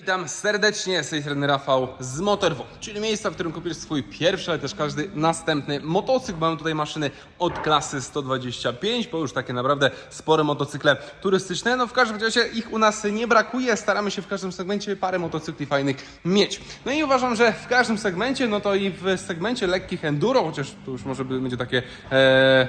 Witam serdecznie, z tej strony Rafał z Motorwo, czyli miejsca, w którym kupisz swój pierwszy, ale też każdy następny motocykl. Mamy tutaj maszyny od klasy 125, bo już takie naprawdę spore motocykle turystyczne. No w każdym razie ich u nas nie brakuje, staramy się w każdym segmencie parę motocykli fajnych mieć. No i uważam, że w każdym segmencie, no to i w segmencie lekkich enduro, chociaż to już może będzie takie, e,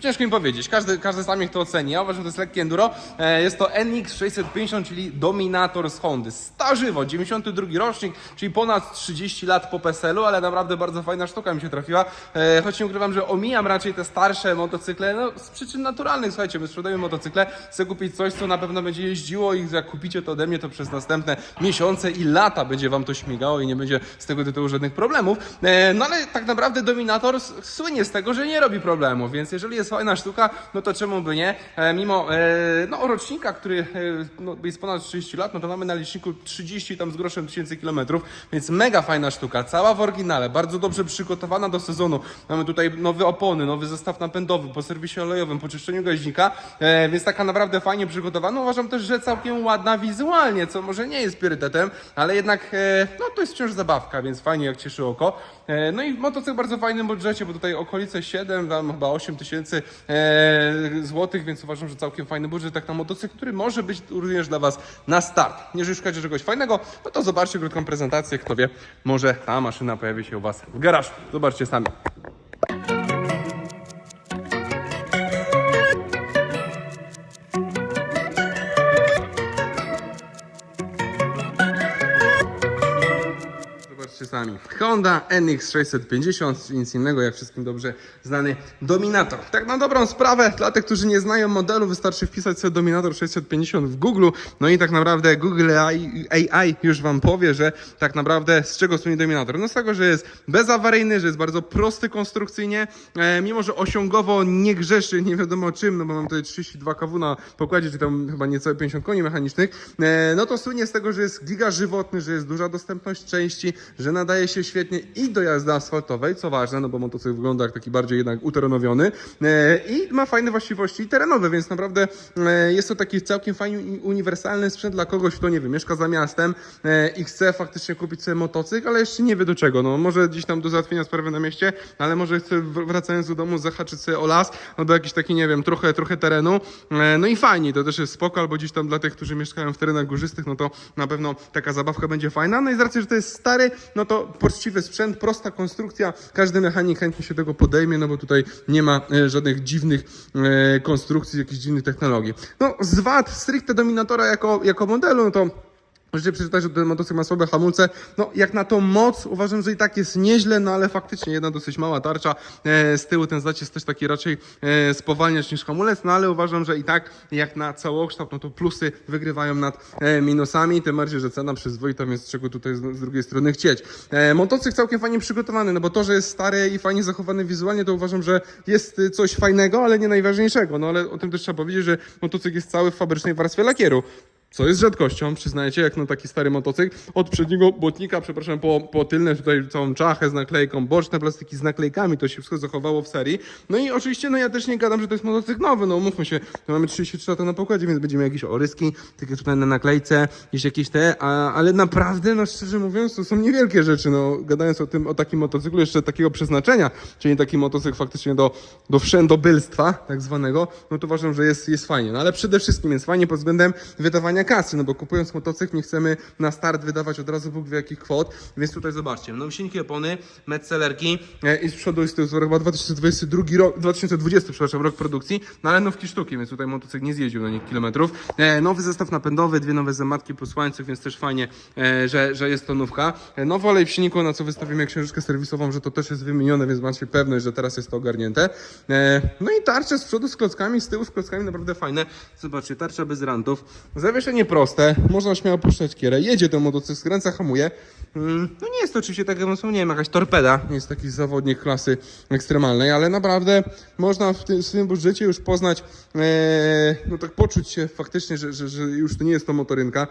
ciężko mi powiedzieć, każdy, każdy sam niech to oceni. Ja uważam, że to jest lekkie enduro. E, jest to NX 650, czyli Dominator z Hondy. Starzywo, 92 rocznik, czyli ponad 30 lat po PESEL-u, ale naprawdę bardzo fajna sztuka mi się trafiła. E, choć nie ukrywam, że omijam raczej te starsze motocykle, no z przyczyn naturalnych, słuchajcie, my sprzedajemy motocykle, chcę kupić coś, co na pewno będzie jeździło i jak kupicie to ode mnie, to przez następne miesiące i lata będzie wam to śmigało i nie będzie z tego tytułu żadnych problemów. E, no ale tak naprawdę Dominator słynie z tego, że nie robi problemów, więc jeżeli jest fajna sztuka, no to czemu by nie? E, mimo e, no, rocznika, który e, no, jest ponad 30 lat, no to mamy na liczniku 30 tam z groszem tysięcy kilometrów, więc mega fajna sztuka, cała w oryginale, bardzo dobrze przygotowana do sezonu. Mamy tutaj nowe opony, nowy zestaw napędowy, po serwisie olejowym, po czyszczeniu gaźnika, e, więc taka naprawdę fajnie przygotowana. Uważam też, że całkiem ładna wizualnie, co może nie jest priorytetem, ale jednak e, no, to jest wciąż zabawka, więc fajnie jak cieszy oko. E, no i motocykl w bardzo fajnym budżecie, bo tutaj okolice 7, tam chyba 8 tysięcy e, złotych, więc uważam, że całkiem fajny budżet tak na motocykl, który może być również dla Was na start. Jeżeli szukacie czegoś fajnego, no to zobaczcie krótką prezentację, kto wie, może ta maszyna pojawi się u Was w garażu. Zobaczcie sami. Sami. Honda NX650, czyli nic innego jak wszystkim dobrze znany Dominator. Tak na dobrą sprawę, dla tych, którzy nie znają modelu, wystarczy wpisać sobie Dominator 650 w Google. No i tak naprawdę Google AI, AI już Wam powie, że tak naprawdę z czego słynie Dominator? No z tego, że jest bezawaryjny, że jest bardzo prosty konstrukcyjnie, e, mimo że osiągowo nie grzeszy nie wiadomo czym, no bo mam tutaj 32 kW na pokładzie, czy tam chyba niecałe 50 koni mechanicznych, e, no to słynie z tego, że jest giga żywotny, że jest duża dostępność części, że nadaje się świetnie i do jazdy asfaltowej, co ważne, no bo motocykl wygląda jak taki bardziej jednak uterenowiony e, i ma fajne właściwości terenowe, więc naprawdę e, jest to taki całkiem fajny uniwersalny sprzęt dla kogoś, kto nie wiem, mieszka za miastem e, i chce faktycznie kupić sobie motocykl, ale jeszcze nie wie do czego. No może gdzieś tam do załatwienia sprawy na mieście, ale może chce wr- wracając do domu zahaczyć sobie o las albo jakiś taki, nie wiem, trochę, trochę terenu. No i fajnie, to też jest spoko, albo gdzieś tam dla tych, którzy mieszkają w terenach górzystych, no to na pewno taka zabawka będzie fajna. No i z racji, że to jest stary, no to poczciwy sprzęt, prosta konstrukcja, każdy mechanik chętnie się tego podejmie, no bo tutaj nie ma e, żadnych dziwnych e, konstrukcji, jakichś dziwnych technologii. No z wad stricte Dominatora jako, jako modelu, no to Możecie przeczytać, że ten motocykl ma słabe hamulce. No, jak na tą moc, uważam, że i tak jest nieźle, no ale faktycznie jedna dosyć mała tarcza. E, z tyłu ten zacisk też taki raczej e, spowalniacz niż hamulec, no ale uważam, że i tak jak na całokształt, no to plusy wygrywają nad e, minusami, tym bardziej, że cena przyzwoita, więc czego tutaj z, z drugiej strony chcieć. E, motocykl całkiem fajnie przygotowany, no bo to, że jest stary i fajnie zachowany wizualnie, to uważam, że jest y, coś fajnego, ale nie najważniejszego. No ale o tym też trzeba powiedzieć, że motocykl jest cały w fabrycznej warstwie lakieru. Co jest rzadkością, przyznajcie, jak na taki stary motocykl. Od przedniego błotnika, przepraszam, po, po tylne tutaj całą czachę z naklejką, boczne plastiki z naklejkami, to się wszystko zachowało w serii. No i oczywiście, no ja też nie gadam, że to jest motocykl nowy, no umówmy się, my mamy 33 lata na pokładzie, więc będziemy jakieś oryski, takie tutaj na naklejce, gdzieś jakieś te, a, ale naprawdę, no szczerze mówiąc, to są niewielkie rzeczy, no gadając o tym, o takim motocyklu jeszcze takiego przeznaczenia, czyli taki motocykl faktycznie do, do wszędobylstwa, tak zwanego, no to uważam, że jest, jest fajnie. No ale przede wszystkim jest fajnie pod względem wydawania kasy, no bo kupując motocykl nie chcemy na start wydawać od razu Bóg wie jakich kwot, więc tutaj zobaczcie, no silniki opony, metcelerki e, i z przodu i z tyłu, chyba 2022 rok, 2020, przepraszam, rok produkcji, no ale nówki sztuki, więc tutaj motocykl nie zjeździł na nich kilometrów. E, nowy zestaw napędowy, dwie nowe zębatki plus łańcuch, więc też fajnie, e, że, że jest to nówka. E, nowy olej w silniku, na co wystawimy książeczkę serwisową, że to też jest wymienione, więc macie pewność, że teraz jest to ogarnięte. E, no i tarcze z przodu z klockami, z tyłu z klockami, naprawdę fajne. Zobaczcie, tarcza bez rantów. Zawieszenie proste, można śmiało puszczać kierę, jedzie ten motocykl, skręca, hamuje. Mm, No nie jest to oczywiście tak, jak wspomniałem, jakaś torpeda, nie jest taki zawodnik klasy ekstremalnej, ale naprawdę można w tym, w tym budżecie już poznać, e, no tak poczuć się faktycznie, że, że, że już to nie jest to motorynka.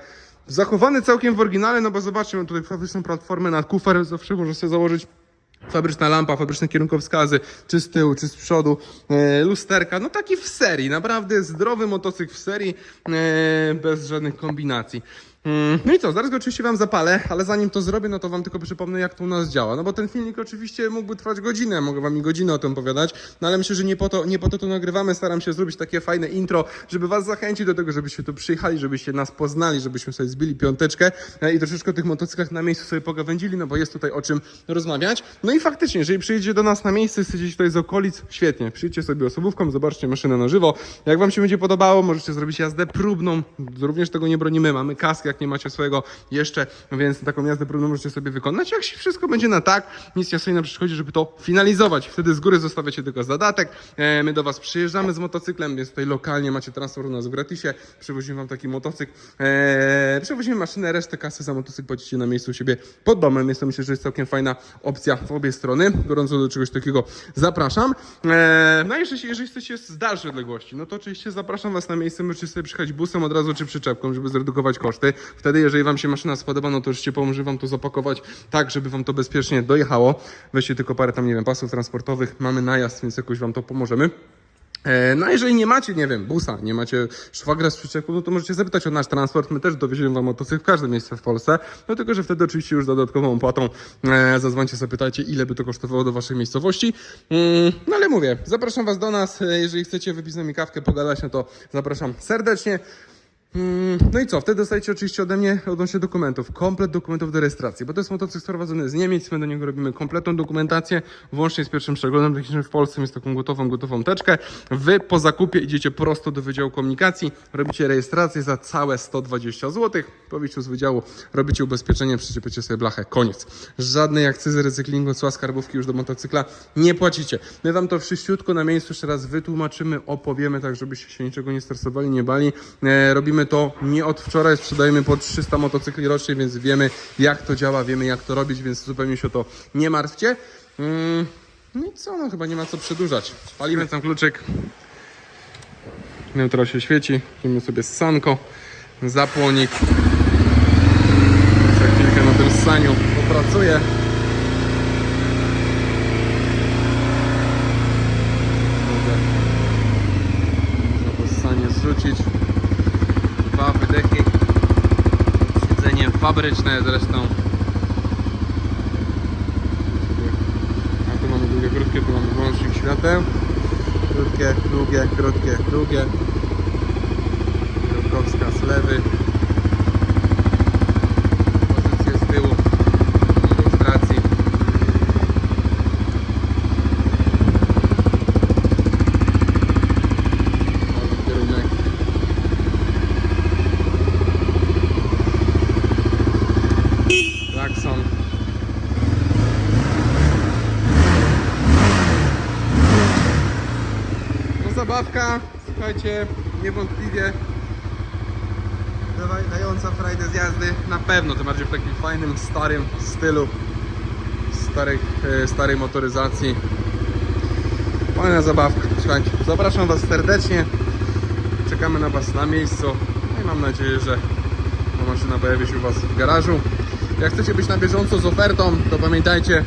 Zachowany całkiem w oryginale, no bo zobaczcie, mam tutaj fabryczną platformę na kufer, zawsze można sobie założyć Fabryczna lampa, fabryczne kierunkowskazy, czy z tyłu, czy z przodu, e, lusterka, no taki w serii, naprawdę zdrowy motocykl w serii, e, bez żadnych kombinacji. Mm, No i co, zaraz go oczywiście wam zapalę, ale zanim to zrobię, no to wam tylko przypomnę, jak to u nas działa. No bo ten filmik oczywiście mógłby trwać godzinę, mogę wam i godzinę o tym opowiadać, no ale myślę, że nie po to, nie po to to nagrywamy. Staram się zrobić takie fajne intro, żeby was zachęcić do tego, żebyście tu przyjechali, żebyście nas poznali, żebyśmy sobie zbili piąteczkę e, i troszeczkę o tych motocyklach na miejscu sobie pogawędzili, no bo jest tutaj o czym rozmawiać. No i faktycznie, jeżeli przyjedziecie do nas na miejsce, jesteście tutaj z okolic, świetnie. Przyjdźcie sobie osobówką, zobaczcie maszynę na żywo. Jak wam się będzie podobało, możecie zrobić jazdę próbną. Również tego nie bronimy. Mamy kask, jak nie macie swojego jeszcze, więc taką jazdę próbną możecie sobie wykonać. Jak się wszystko będzie na tak, nic nie stoi na przeszkodzie, żeby to finalizować. Wtedy z góry zostawiacie tylko zadatek. E, My do was przyjeżdżamy z motocyklem, więc tutaj lokalnie macie transport u nas w gratisie. Przywozimy wam taki motocykl. E, Przewozimy maszynę, resztę kasy za motocykl płacicie na miejscu u siebie pod domem. To myślę, że jest całkiem fajna opcja w obie strony. Gorąco do czegoś takiego zapraszam. E, No i jeżeli, jeżeli jesteście z dalszej odległości, no to oczywiście zapraszam was na miejsce. Możecie sobie przyjechać busem od razu czy przyczepką, żeby zredukować koszty. Wtedy, jeżeli wam się maszyna spodoba, no to oczywiście pomoże wam to zapakować tak, żeby wam to bezpiecznie dojechało. Weźcie tylko parę tam, nie wiem, pasów transportowych. Mamy najazd, więc jakoś wam to pomożemy. E, No a jeżeli nie macie, nie wiem, busa, nie macie szwagra z przyczepą, no to możecie zapytać o nasz transport. My też dowieziemy wam motocykl w każde miejsce w Polsce. No tylko, że wtedy oczywiście już dodatkową opłatą e, zadzwońcie, zapytajcie, ile by to kosztowało do waszej miejscowości. Mm, No ale mówię, zapraszam was do nas. E, Jeżeli chcecie wypić z nami kawkę, pogadać, no to zapraszam serdecznie. Mm, No i co? Wtedy dostajecie oczywiście ode mnie odnośnie dokumentów. Komplet dokumentów do rejestracji, bo to jest motocykl sprowadzony z Niemiec. My do niego robimy kompletną dokumentację, włącznie z pierwszym przeglądem technicznym w Polsce. Jest taką gotową, gotową teczkę. Wy po zakupie idziecie prosto do Wydziału Komunikacji, robicie rejestrację za całe 120 zł. Po wyjściu z wydziału robicie ubezpieczenie, przyczepiecie sobie blachę. Koniec. Żadnej akcyzy, recyklingu, cła skarbówki już do motocykla nie płacicie. My wam to wszyściutko na miejscu jeszcze raz wytłumaczymy, opowiemy, tak żebyście się niczego nie stresowali, nie bali. E, robimy to nie od wczoraj, sprzedajemy po 300 motocykli rocznie, więc wiemy jak to działa, wiemy jak to robić, więc zupełnie się o to nie martwcie. Mm, no i co, no chyba nie ma co przedłużać. Palimy tam kluczyk. Neutral się świeci, robimy sobie ssanko, zapłonik. Za chwilkę na tym ssaniu popracuję. Można to ssanie zrzucić. Dwa wydechy. Siedzenie fabryczne zresztą. A tu mamy długie, krótkie, tu mamy włącznik świateł. Krótkie, długie, krótkie, długie. Kierowkowska z lewy. Pozycję z tyłu. Ilustracji. Nowy kierunek. Klakson. No zabawka, słuchajcie, niewątpliwie dająca frajdę z jazdy, na pewno, tym bardziej w takim fajnym, starym stylu starej, e, starej motoryzacji. Fajna zabawka, słuchajcie, zapraszam Was serdecznie, czekamy na Was na miejscu no i mam nadzieję, że ta maszyna pojawi się u Was w garażu. Jak chcecie być na bieżąco z ofertą, to pamiętajcie,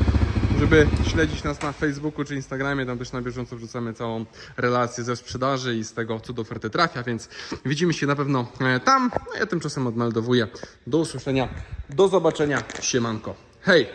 żeby śledzić nas na Facebooku czy Instagramie. Tam też na bieżąco wrzucamy całą relację ze sprzedaży i z tego, co do oferty trafia, więc widzimy się na pewno e, tam. No ja tymczasem odmeldowuję. Do usłyszenia, do zobaczenia. Siemanko. Hej!